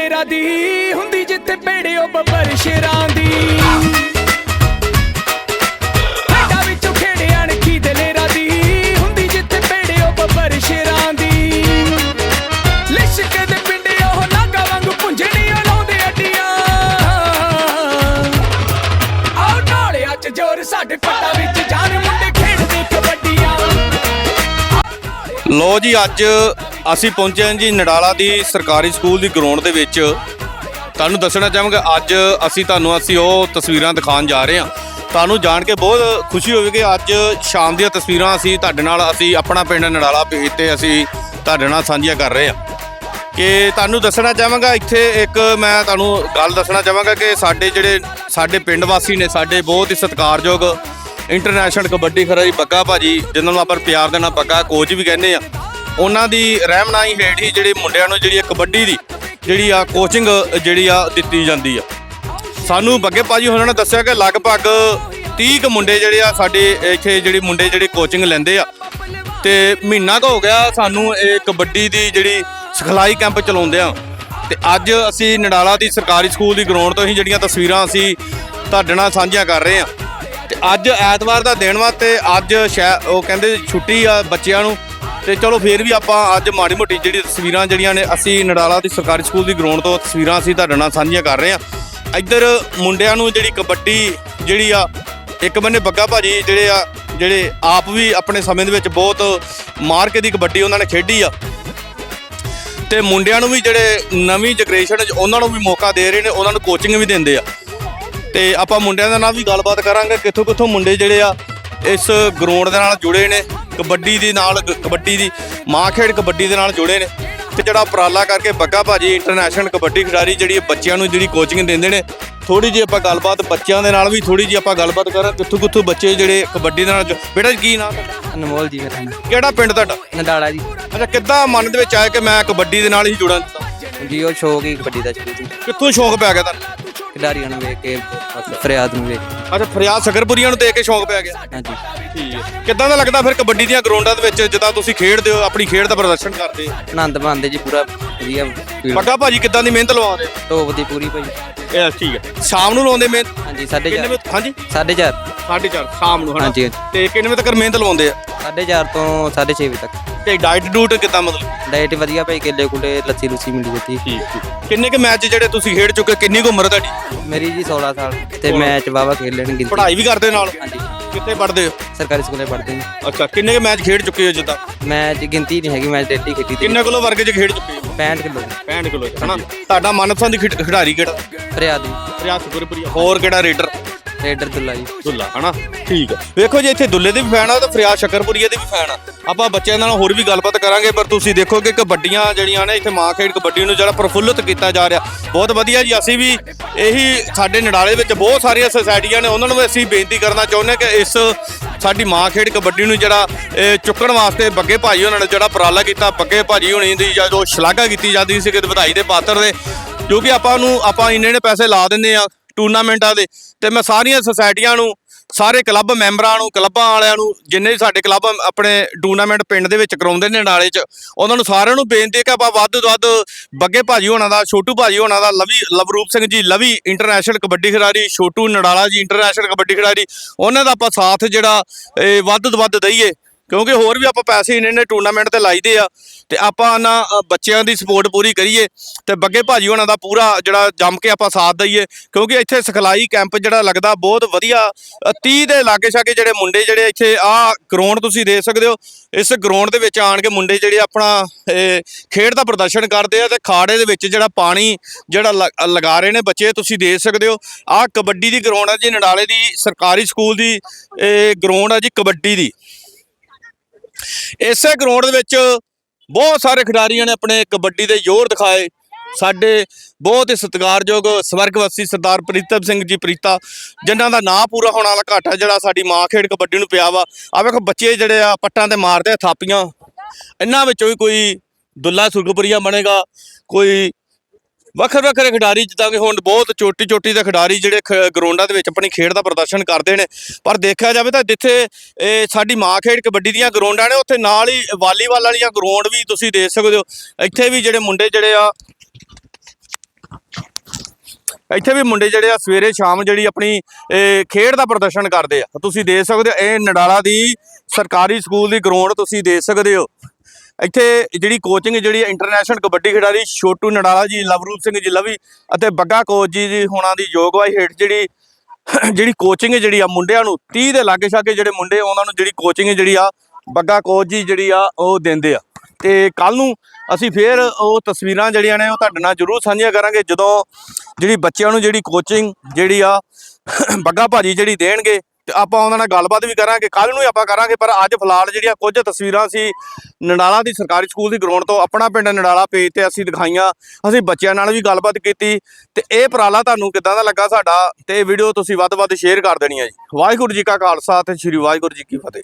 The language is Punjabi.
ਹੁੰਦੀ ਦੀ। ਹੁੰਦੀ ਜਿੱਥੇ ਪੇੜਿਓ ਬੱਬਰ ਸ਼ੇਰਾਂ ਦੀ। ਉਹ ਨਾਗਾ ਵਾਂਗੂ ਪੁੰਝਣੀਆਂ ਲਾਉਂਦੇ ਅੱਡੀਆਂ। ਆਓ ਜ਼ੋਰ ਸਾਡੇ ਪੱਟਾਂ ਵਿੱਚ ਜਾਨ ਮੁੰਡੇ ਖੇਡਦੇ ਕਬੱਡੀਆਂ। ਲੋ ਜੀ, ਅੱਜ ਅਸੀਂ ਪਹੁੰਚੇ ਹਾਂ ਜੀ ਨਡਾਲਾ ਦੀ ਸਰਕਾਰੀ ਸਕੂਲ ਦੀ ਗਰਾਊਂਡ ਦੇ ਵਿੱਚ। ਤੁਹਾਨੂੰ ਦੱਸਣਾ ਚਾਹਾਂਗਾ, ਅੱਜ ਅਸੀਂ ਤੁਹਾਨੂੰ, ਅਸੀਂ ਉਹ ਤਸਵੀਰਾਂ ਦਿਖਾਉਣ ਜਾ ਰਹੇ ਹਾਂ। ਤੁਹਾਨੂੰ ਜਾਣ ਕੇ ਬਹੁਤ ਖੁਸ਼ੀ ਹੋਵੇਗੀ, ਅੱਜ ਸ਼ਾਮ ਦੀਆਂ ਤਸਵੀਰਾਂ ਅਸੀਂ ਤੁਹਾਡੇ ਨਾਲ, ਅਸੀਂ ਆਪਣਾ ਪਿੰਡ ਨਡਾਲਾ ਪੇਜ ਤੇ ਅਸੀਂ ਤੁਹਾਡੇ ਨਾਲ ਸਾਂਝੀਆਂ ਕਰ ਰਹੇ ਹਾਂ। ਕਿ ਤੁਹਾਨੂੰ ਦੱਸਣਾ ਚਾਹਾਂਗਾ, ਇੱਥੇ ਇੱਕ ਮੈਂ ਤੁਹਾਨੂੰ ਗੱਲ ਦੱਸਣਾ ਚਾਹਾਂਗਾ ਕਿ ਸਾਡੇ ਜਿਹੜੇ, ਸਾਡੇ ਪਿੰਡ ਵਾਸੀ ਨੇ, ਸਾਡੇ ਬਹੁਤ ਹੀ ਸਤਿਕਾਰਯੋਗ ਇੰਟਰਨੈਸ਼ਨਲ ਕਬੱਡੀ ਖਿਡਾਰੀ ਬੱਗਾ ਭਾਜੀ, ਜਿਨ੍ਹਾਂ ਨੂੰ ਆਪਾਂ ਪਿਆਰ ਦੇ ਨਾਲ ਬੱਗਾ ਕੋਚ ਵੀ ਕਹਿੰਦੇ ਆ ਉਹਨਾਂ ਦੀ ਰਹਿਮਨਾਈ ਹੇਠ ਹੀ ਜਿਹੜੇ ਮੁੰਡਿਆਂ ਨੂੰ ਜਿਹੜੀ ਆ ਕਬੱਡੀ ਦੀ ਜਿਹੜੀ ਆ ਕੋਚਿੰਗ ਜਿਹੜੀ ਆ ਦਿੱਤੀ ਜਾਂਦੀ ਆ। ਸਾਨੂੰ ਬੱਗੇ ਭਾਜੀ ਉਹਨਾਂ ਨੇ ਦੱਸਿਆ ਕਿ ਲਗਭਗ 30 ਕੁ ਮੁੰਡੇ ਜਿਹੜੇ ਆ ਸਾਡੇ ਇੱਥੇ ਜਿਹੜੇ ਮੁੰਡੇ ਜਿਹੜੇ ਕੋਚਿੰਗ ਲੈਂਦੇ ਆ। ਤੇ ਮਹੀਨਾ ਕੁ ਹੋ ਗਿਆ ਸਾਨੂੰ ਇਹ ਕਬੱਡੀ ਦੀ ਜਿਹੜੀ ਸਿਖਲਾਈ ਕੈਂਪ ਚਲਾਉਂਦੇ ਆ। ਤੇ ਅੱਜ ਅਸੀਂ ਨਡਾਲਾ ਦੀ ਸਰਕਾਰੀ ਸਕੂਲ ਦੀ ਗਰਾਊਂਡ ਤੋਂ ਹੀ ਜਿਹੜੀਆਂ ਤਸਵੀਰਾਂ ਅਸੀਂ ਤੁਹਾਡੇ ਨਾਲ ਸਾਂਝੀਆਂ ਕਰ ਰਹੇ ਆ। ਤੇ ਅੱਜ ਐਤਵਾਰ ਦਾ ਦਿਨ ਵਾ ਤੇ ਅੱਜ ਸ਼ਾਇਦ ਉਹ ਕਹਿੰਦੇ ਛੁੱਟੀ ਆ ਬੱਚਿਆਂ ਨੂੰ। ਤੇ ਚਲੋ ਫੇਰ ਵੀ ਆਪਾਂ ਅੱਜ ਮਾੜੀ ਮੋਟੀ ਜਿਹੜੀ ਤਸਵੀਰਾਂ ਜਿਹੜੀਆਂ ਨੇ, ਅਸੀਂ ਨਡਾਲਾ ਦੀ ਸਰਕਾਰੀ ਸਕੂਲ ਦੀ ਗਰਾਊਂਡ ਤੋਂ ਤਸਵੀਰਾਂ ਅਸੀਂ ਤੁਹਾਡੇ ਨਾਲ ਸਾਂਝੀਆਂ ਕਰ ਰਹੇ ਹਾਂ। ਇੱਧਰ ਮੁੰਡਿਆਂ ਨੂੰ ਜਿਹੜੀ ਕਬੱਡੀ ਜਿਹੜੀ ਆ, ਇੱਕ ਬੰਨੇ ਬੱਗਾ ਭਾਜੀ ਜਿਹੜੇ ਆ, ਜਿਹੜੇ ਆਪ ਵੀ ਆਪਣੇ ਸਮੇਂ ਦੇ ਵਿੱਚ ਬਹੁਤ ਮਾਰ ਕੇ ਦੀ ਕਬੱਡੀ ਉਹਨਾਂ ਨੇ ਖੇਡੀ ਆ। ਤੇ ਮੁੰਡਿਆਂ ਨੂੰ ਵੀ ਜਿਹੜੇ ਨਵੀਂ ਜਨਰੇਸ਼ਨ ਉਹਨਾਂ ਨੂੰ ਵੀ ਮੌਕਾ ਦੇ ਰਹੇ ਨੇ, ਉਹਨਾਂ ਨੂੰ ਕੋਚਿੰਗ ਵੀ ਦਿੰਦੇ ਆ। ਤੇ ਆਪਾਂ ਮੁੰਡਿਆਂ ਦੇ ਨਾਲ ਵੀ ਗੱਲਬਾਤ ਕਰਾਂਗੇ ਕਿੱਥੋਂ ਕਿੱਥੋਂ ਮੁੰਡੇ ਜਿਹੜੇ ਆ, ਇਸ ਗਰਾਊਂਡ ਦੇ ਨਾਲ ਜੁੜੇ ਨੇ। ਕਬੱਡੀ ਦੇ ਨਾਲ ਕਬੱਡੀ ਦੀ ਮਾਂ ਖੇਡ ਕਬੱਡੀ ਦੇ ਨਾਲ ਜੁੜੇ ਨੇ। ਤੇ ਜਿਹੜਾ ਉਪਰਾਲਾ ਕਰਕੇ ਬੱਗਾ ਭਾਜੀ ਇੰਟਰਨੈਸ਼ਨਲ ਕਬੱਡੀ ਖਿਡਾਰੀ ਜਿਹੜੀ ਬੱਚਿਆਂ ਨੂੰ ਜਿਹੜੀ ਕੋਚਿੰਗ ਦਿੰਦੇ ਨੇ ਥੋੜੀ ਜਿਹੀ ਆਪਾਂ ਗੱਲਬਾਤ ਬੱਚਿਆਂ ਦੇ ਨਾਲ ਵੀ ਥੋੜੀ ਜਿਹੀ ਆਪਾਂ ਗੱਲਬਾਤ ਕਰਾਂ ਕਿੱਥੋਂ ਕਿੱਥੋਂ ਬੱਚੇ ਜਿਹੜੇ ਕਬੱਡੀ ਦੇ ਨਾਲ ਬੇਟਾ ਕੀ ਨਾਮ ਤੁਹਾਡਾ? ਅਨਮੋਲ ਜੀ ਮੇਰਾ ਕਿਹੜਾ ਪਿੰਡ ਤੁਹਾਡਾ? ਨਡਾਲਾ ਜੀ। ਅੱਛਾ ਕਿੱਦਾਂ ਮਨ ਦੇ ਵਿੱਚ ਆਇਆ ਕਿ ਮੈਂ ਕਬੱਡੀ ਦੇ ਨਾਲ ਹੀ ਜੁੜਾਂ ਜੀ ਉਹ ਸ਼ੌਕ ਹੀ ਕਬੱਡੀ ਦਾ ਸ਼ੁਰੂ ਤੋਂ ਕਿੱਥੋਂ ਸ਼ੌਂਕ ਪੈ ਗਿਆ ਤੁਹਾਨੂੰ? ਖਿਡਾਰੀਆਂ ਨੂੰ ਵੇਖ ਕੇ ਫਰਿਆਦ ਨੂੰ ਵੇਖ ਕੇ। ਅੱਛਾ ਫਰਿਆਦ ਸਕਰਪੁਰੀਆਂ ਨੂੰ ਦੇਖ ਕੇ ਸ਼ੌਂਕ ਪੈ ਗਿਆ? ਹਾਂਜੀ। ਠੀਕ ਹੈ। ਕਿੱਦਾਂ ਦਾ ਲੱਗਦਾ ਫਿਰ ਕਬੱਡੀ ਦੀਆਂ ਗਰਾਊਂਡਾਂ ਦੇ ਵਿੱਚ ਜਿੱਦਾਂ ਤੁਸੀਂ ਖੇਡਦੇ ਹੋ ਆਪਣੀ ਖੇਡ ਦਾ ਪ੍ਰਦਰਸ਼ਨ ਕਰਦੇ ਹੋ? ਆਨੰਦ ਮਾਣਦੇ ਜੀ ਪੂਰਾ ਵਧੀਆ feel। ਬੱਗਾ ਭਾਜੀ ਕਿੱਦਾਂ ਦੀ ਮਿਹਨਤ ਲਵਾਉਂਦੇ ਧੋਪ ਦੀ ਪੂਰੀ ਭਾਈ ਇਹ ਠੀਕ ਹੈ। ਸ਼ਾਮ ਨੂੰ ਲਾਉਂਦੇ ਮਿਹਨਤ? ਹਾਂਜੀ 4:30 ਕਿੰਨੇ ਵਜੇ ਹਾਂਜੀ? 4:30 4:30 ਸ਼ਾਮ ਨੂੰ ਹਨਾ ਹਾਂਜੀ। ਤੇ ਕਿੰਨੇ ਵਜੇ ਤੱਕ ਮਿਹਨਤ ਲਵਾਉਂਦੇ ਆ? 4:30 ਤੋਂ 6:30 ਵਜੇ ਤੱਕ। ਤੇ ਡਾਈਟ ਡੂਟ ਕਿੱਦਾਂ ਮਤਲਬ? ਡਾਈਟ ਵਧੀਆ ਭਾਈ ਕੇਲੇ ਕੁਲੇ ਲੱਸੀ ਲੁੱਸੀ ਮਿਲ ਜਾਂਦੀ ਠੀਕ ਕਿੰਨੇ ਕੁ ਮੈਚ ਜਿਹੜੇ ਤੁਸੀਂ ਖੇਡ ਚੁੱਕੇ ਕਿੰਨੀ ਕੁ ਉਮਰ ਹੈ ਤੁਹਾਡੀ? ਮੇਰੀ ਜੀ 16 ਸਾਲ। ਤੇ ਮੈਚ ਵਾਵਾ ਖੇਡ ਲੈਣ ਗਿਣਤੀ। ਪੜ੍ਹਾਈ ਵੀ ਕਰਦੇ ਨਾਲ? ਹਾਂਜੀ। ਕਿੱਥੇ ਪੜ੍ਹਦੇ ਹੋ? ਸਰਕਾਰੀ ਸਕੂਲੇ ਪੜ੍ਹਦੇ ਨੇ। ਅੱਛਾ ਕਿੰਨੇ ਕੁ ਮੈਚ ਖੇਡ ਚੁੱਕੇ ਹੋ ਜਿੱਦਾਂ? ਮੈਚ ਗਿਣਤੀ ਨਹੀਂ ਹੈਗੀ ਮੈਚ ਡੇਲੀ ਖੇਡੀ ਦੀ। ਕਿੰਨੇ ਕਿਲੋ ਵਰਗੇ ਚ ਖੇਡ ਚੁੱਕੇ ਹੋ? 65 ਕਿਲੋ 65 ਕਿਲੋ ਹਨਾ? ਤੁਹਾਡਾ ਮਨਪਸੰਦ ਖਿਡ- ਖਿਡਾਰੀ ਕਿਹੜਾ? ਫਰਿਆਦ ਜੀ। ਰਿਆਸ ਗੁਰਪ੍ਰੀਆ ਹੋਰ ਕਿਹੜਾ ਰੇਡਰ? ਰੇਡਰ ਦੁੱਲਾ ਜੀ। ਦੁੱਲਾ, ਹਨਾ? ਠੀਕ ਆ। ਵੇਖੋ ਜੀ, ਇੱਥੇ ਦੁੱਲੇ ਦੇ ਵੀ ਫੈਨ ਆ ਤੇ ਫਰਿਆਦ ਸ਼ਕਰਪੁਰੀਏ ਦੇ ਵੀ ਫੈਨ ਆ। ਆਪਾਂ ਬੱਚਿਆਂ ਨਾਲ ਹੋਰ ਵੀ ਗੱਲਬਾਤ ਕਰਾਂਗੇ, ਪਰ ਤੁਸੀਂ ਦੇਖੋ ਕਿ ਕਬੱਡੀਆਂ ਜਿਹੜੀਆਂ ਨੇ, ਇੱਥੇ ਮਾਂ ਖੇਡ ਕਬੱਡੀ ਨੂੰ ਜਿਹੜਾ ਪ੍ਰਫੁੱਲਤ ਕੀਤਾ ਜਾ ਰਿਹਾ। ਬਹੁਤ ਵਧੀਆ ਜੀ, ਅਸੀਂ ਵੀ ਇਹੀ ਸਾਡੇ ਨਡਾਲੇ ਵਿੱਚ ਬਹੁਤ ਸਾਰੀਆਂ ਸੁਸਾਇਟੀਆਂ ਨੇ, ਉਹਨਾਂ ਨੂੰ ਵੀ ਅਸੀਂ ਬੇਨਤੀ ਕਰਨਾ ਚਾਹੁੰਦੇ ਕਿ ਇਸ ਸਾਡੀ ਮਾਂ ਖੇਡ ਕਬੱਡੀ ਨੂੰ ਜਿਹੜਾ, ਇਹ ਚੁੱਕਣ ਵਾਸਤੇ ਬੱਗੇ ਭਾਜੀ ਉਹਨਾਂ ਨੇ ਜਿਹੜਾ ਉਪਰਾਲਾ ਕੀਤਾ, ਬੱਗੇ ਭਾਜੀ ਹੋਣੀ ਦੀ ਜਦੋਂ ਸ਼ਲਾਘਾ ਕੀਤੀ ਜਾਂਦੀ ਸੀ ਕਿ ਵਧਾਈ ਦੇ ਪਾਤਰ ਦੇ ਕਿਉਂਕਿ ਆਪਾਂ ਨੂੰ, ਆਪਾਂ ਇੰਨੇ ਨੇ ਪੈਸੇ ਲਾ ਦਿੰਦੇ ਆ ਟੂਰਨਾਮੈਂਟਾਂ ਦੇ ਤੇ ਮੈਂ ਸਾਰੀਆਂ ਸੁਸਾਇਟੀਆਂ ਨੂੰ, ਸਾਰੇ ਕਲੱਬ ਮੈਂਬਰਾਂ ਨੂੰ, ਕਲੱਬਾਂ ਵਾਲਿਆਂ ਨੂੰ, ਜਿੰਨੇ ਵੀ ਸਾਡੇ ਕਲੱਬ ਆਪਣੇ ਟੂਰਨਾਮੈਂਟ ਪਿੰਡ ਦੇ ਵਿੱਚ ਕਰਾਉਂਦੇ ਨੇ ਨਾਲੇ 'ਚ, ਉਹਨਾਂ ਨੂੰ ਸਾਰਿਆਂ ਨੂੰ ਬੇਨਤੀ ਹੈ ਕਿ ਆਪਾਂ ਵੱਧ ਤੋਂ ਵੱਧ ਬੱਗੇ ਭਾਜੀ ਹੋਣਾ ਦਾ, ਛੋਟੂ ਭਾਜੀ ਹੋਣਾ ਦਾ, ਲਵੀ, ਲਵਰੂਪ ਸਿੰਘ ਜੀ, ਲਵੀ ਇੰਟਰਨੈਸ਼ਨਲ ਕਬੱਡੀ ਖਿਡਾਰੀ, ਛੋਟੂ ਨੜਾਲਾ ਜੀ ਇੰਟਰਨੈਸ਼ਨਲ ਕਬੱਡੀ ਖਿਡਾਰੀ, ਉਹਨਾਂ ਦਾ ਆਪਾਂ ਸਾਥ ਜਿਹੜਾ ਇਹ ਵੱਧ ਤੋਂ ਵੱਧ ਦਈਏ। ਕਿਉਂਕਿ ਹੋਰ ਵੀ ਆਪਾਂ ਪੈਸੇ ਇੰਨੇ ਨੇ ਟੂਰਨਾਮੈਂਟ ਤੇ ਲਾਈਦੇ ਆ ਤੇ ਆਪਾਂ ਨਾ ਬੱਚਿਆਂ ਦੀ ਸਪੋਰਟ ਪੂਰੀ ਕਰੀਏ ਤੇ ਬੱਗੇ ਭਾਜੀ ਉਹਨਾਂ ਦਾ ਪੂਰਾ ਜਿਹੜਾ ਜੰਮ ਕੇ ਆਪਾਂ ਸਾਥ ਦਈਏ ਕਿਉਂਕਿ ਇੱਥੇ ਸਿਖਲਾਈ ਕੈਂਪ ਜਿਹੜਾ ਲੱਗਦਾ ਬਹੁਤ ਵਧੀਆ ਅ, 30 ਦੇ ਲਾਗੇ ਛਾਗੇ ਜਿਹੜੇ ਮੁੰਡੇ ਜਿਹੜੇ ਇੱਥੇ ਆ ਗਰਾਊਂਡ ਤੁਸੀਂ ਦੇਖ ਸਕਦੇ ਹੋ ਇਸ ਗਰਾਊਂਡ ਦੇ ਵਿੱਚ ਆਣ ਕੇ ਮੁੰਡੇ ਜਿਹੜੇ ਆਪਣਾ ਇਹ, ਖੇਡ ਦਾ ਪ੍ਰਦਰਸ਼ਨ ਕਰਦੇ ਆ ਤੇ ਖਾੜੇ ਦੇ ਵਿੱਚ ਜਿਹੜਾ ਪਾਣੀ ਜਿਹੜਾ ਲ- ਲਗਾ ਰਹੇ ਨੇ ਬੱਚੇ ਤੁਸੀਂ ਦੇਖ ਸਕਦੇ ਹੋ ਆ ਕਬੱਡੀ ਦੀ ਗਰਾਊਂਡ ਹੈ ਜੀ ਨਡਾਲੇ ਦੀ ਸਰਕਾਰੀ ਸਕੂਲ ਦੀ ਇਹ ਗਰਾਊਂਡ ਆ ਜੀ ਕਬੱਡੀ ਦੀ। ਇਸੇ ਗਰਾਊਂਡ ਦੇ ਵਿੱਚ ਬਹੁਤ ਸਾਰੇ ਖਿਡਾਰੀਆਂ ਨੇ ਆਪਣੇ ਕਬੱਡੀ ਦੇ ਜ਼ੋਰ ਦਿਖਾਏ। ਸਾਡੇ ਬਹੁਤ ਹੀ ਸਤਿਕਾਰਯੋਗ ਸਵਰਗਵਾਸੀ ਸਰਦਾਰ ਪ੍ਰੀਤਮ ਸਿੰਘ ਜੀ ਪ੍ਰੀਤਾ, ਜਿਨ੍ਹਾਂ ਦਾ ਨਾਂ ਪੂਰਾ ਹੋਣ ਵਾਲਾ ਘਾਟਾ ਜਿਹੜਾ ਸਾਡੀ ਮਾਂ ਖੇਡ ਕਬੱਡੀ ਨੂੰ ਪਿਆ ਵਾ। ਆ ਵੇਖੋ ਬੱਚੇ ਜਿਹੜੇ ਆ, ਪੱਟਾਂ ਤੇ ਮਾਰਦੇ ਆ ਥਾਪੀਆਂ। ਇਹਨਾਂ ਵਿੱਚੋਂ ਵੀ ਕੋਈ ਦੁੱਲਾ ਸੁਰਗਪੁਰੀਆ ਬਣੇਗਾ, ਕੋਈ ਵੱਖਰੇ ਵੱਖਰੇ ਖਿਡਾਰੀ ਜਿੱਦਾਂ ਕਿ ਹੁਣ ਬਹੁਤ ਚੋਟੀ ਚੋਟੀ ਦੇ ਖਿਡਾਰੀ ਜਿਹੜੇ ਖ- ਗਰਾਊਂਡਾਂ ਦੇ ਵਿੱਚ ਆਪਣੀ ਖੇਡ ਦਾ ਪ੍ਰਦਰਸ਼ਨ ਕਰਦੇ ਨੇ। ਪਰ ਦੇਖਿਆ ਜਾਵੇ ਤਾਂ ਜਿੱਥੇ ਇਹ ਸਾਡੀ ਮਾਂ ਖੇਡ ਕਬੱਡੀ ਦੀਆਂ ਗਰਾਊਂਡਾਂ ਨੇ ਉੱਥੇ ਨਾਲ ਹੀ ਵਾਲੀਬਾਲ ਵਾਲੀਆਂ ਗਰਾਊਂਡ ਵੀ ਤੁਸੀਂ ਦੇਖ ਸਕਦੇ ਹੋ। ਇੱਥੇ ਵੀ ਜਿਹੜੇ ਮੁੰਡੇ ਜਿਹੜੇ ਆ ਇੱਥੇ ਵੀ ਮੁੰਡੇ ਜਿਹੜੇ ਆ ਸਵੇਰੇ ਸ਼ਾਮ ਜਿਹੜੀ ਆਪਣੀ ਇਹ, ਖੇਡ ਦਾ ਪ੍ਰਦਰਸ਼ਨ ਕਰਦੇ ਆ। ਤੁਸੀਂ ਦੇਖ ਸਕਦੇ ਹੋ ਇਹ ਨਡਾਲਾ ਦੀ ਸਰਕਾਰੀ ਸਕੂਲ ਦੀ ਗਰਾਊਂਡ ਤੁਸੀਂ ਦੇਖ ਸਕਦੇ ਹੋ। ਇੱਥੇ ਜਿਹੜੀ ਕੋਚਿੰਗ ਜਿਹੜੀ ਇੰਟਰਨੈਸ਼ਨਲ ਕਬੱਡੀ ਖਿਡਾਰੀ ਛੋਟੂ ਨਡਾਲਾ ਜੀ, ਲਵਰੂਪ ਸਿੰਘ ਜੀ ਲਵੀ ਅਤੇ ਬੱਗਾ ਕੋਚ ਜੀ ਦੀ ਹੋਣਾ ਦੀ ਯੋਗਵਾਈ ਹੇਠ ਜਿਹੜੀ ਜਿਹੜੀ ਕੋਚਿੰਗ ਜਿਹੜੀ ਆ ਮੁੰਡਿਆਂ ਨੂੰ 30 ਦੇ ਲਾਗੇ ਛਾਗੇ ਜਿਹੜੇ ਮੁੰਡੇ ਉਹਨਾਂ ਨੂੰ ਜਿਹੜੀ ਕੋਚਿੰਗ ਜਿਹੜੀ ਆ ਬੱਗਾ ਕੋਚ ਜੀ ਜਿਹੜੀ ਆ ਉਹ ਦਿੰਦੇ ਆ। ਤੇ ਕੱਲ ਨੂੰ ਅਸੀਂ ਫੇਰ ਉਹ ਤਸਵੀਰਾਂ ਜਿਹੜੀਆਂ ਨੇ ਉਹ ਤੁਹਾਡੇ ਨਾਲ ਜ਼ਰੂਰ ਸਾਂਝੀਆਂ ਕਰਾਂਗੇ ਜਦੋਂ ਜਿਹੜੀ ਬੱਚਿਆਂ ਨੂੰ ਜਿਹੜੀ ਕੋਚਿੰਗ ਜਿਹੜੀ ਆ, ਬੱਗਾ ਭਾਜੀ ਜਿਹੜੀ ਦੇਣਗੇ ਤੇ ਆਪਾਂ ਉਹਨਾਂ ਨਾਲ ਗੱਲਬਾਤ ਵੀ ਕਰਾਂਗੇ ਕੱਲ ਨੂੰ ਹੀ ਆਪਾਂ ਕਰਾਂਗੇ, ਪਰ ਅੱਜ ਫਿਲਹਾਲ ਜਿਹੜੀਆਂ ਕੁਝ ਤਸਵੀਰਾਂ ਸੀ, ਨਡਾਲਾ ਦੀ ਸਰਕਾਰੀ ਸਕੂਲ ਦੀ ਗਰਾਊਂਡ ਤੋਂ ਆਪਣਾ ਪਿੰਡ ਨਡਾਲਾ ਪੇਜ ਤੇ ਅਸੀਂ ਦਿਖਾਈਆਂ, ਅਸੀਂ ਬੱਚਿਆਂ ਨਾਲ ਵੀ ਗੱਲਬਾਤ ਕੀਤੀ ਤੇ ਇਹ ਉਪਰਾਲਾ ਤੁਹਾਨੂੰ ਕਿੱਦਾਂ ਦਾ ਲੱਗਾ ਸਾਡਾ, ਤੇ ਇਹ ਵੀਡੀਓ ਤੁਸੀਂ ਵੱਧ-ਵੱਧ ਸ਼ੇਅਰ ਕਰ ਦੇਣੀ ਹੈ ਜੀ। ਵਾਹਿਗੁਰੂ ਜੀ ਕਾ ਖਾਲਸਾ ਤੇ ਸ੍ਰੀ ਵਾਹਿਗੁਰੂ ਜੀ ਕੀ ਫਤਿਹ।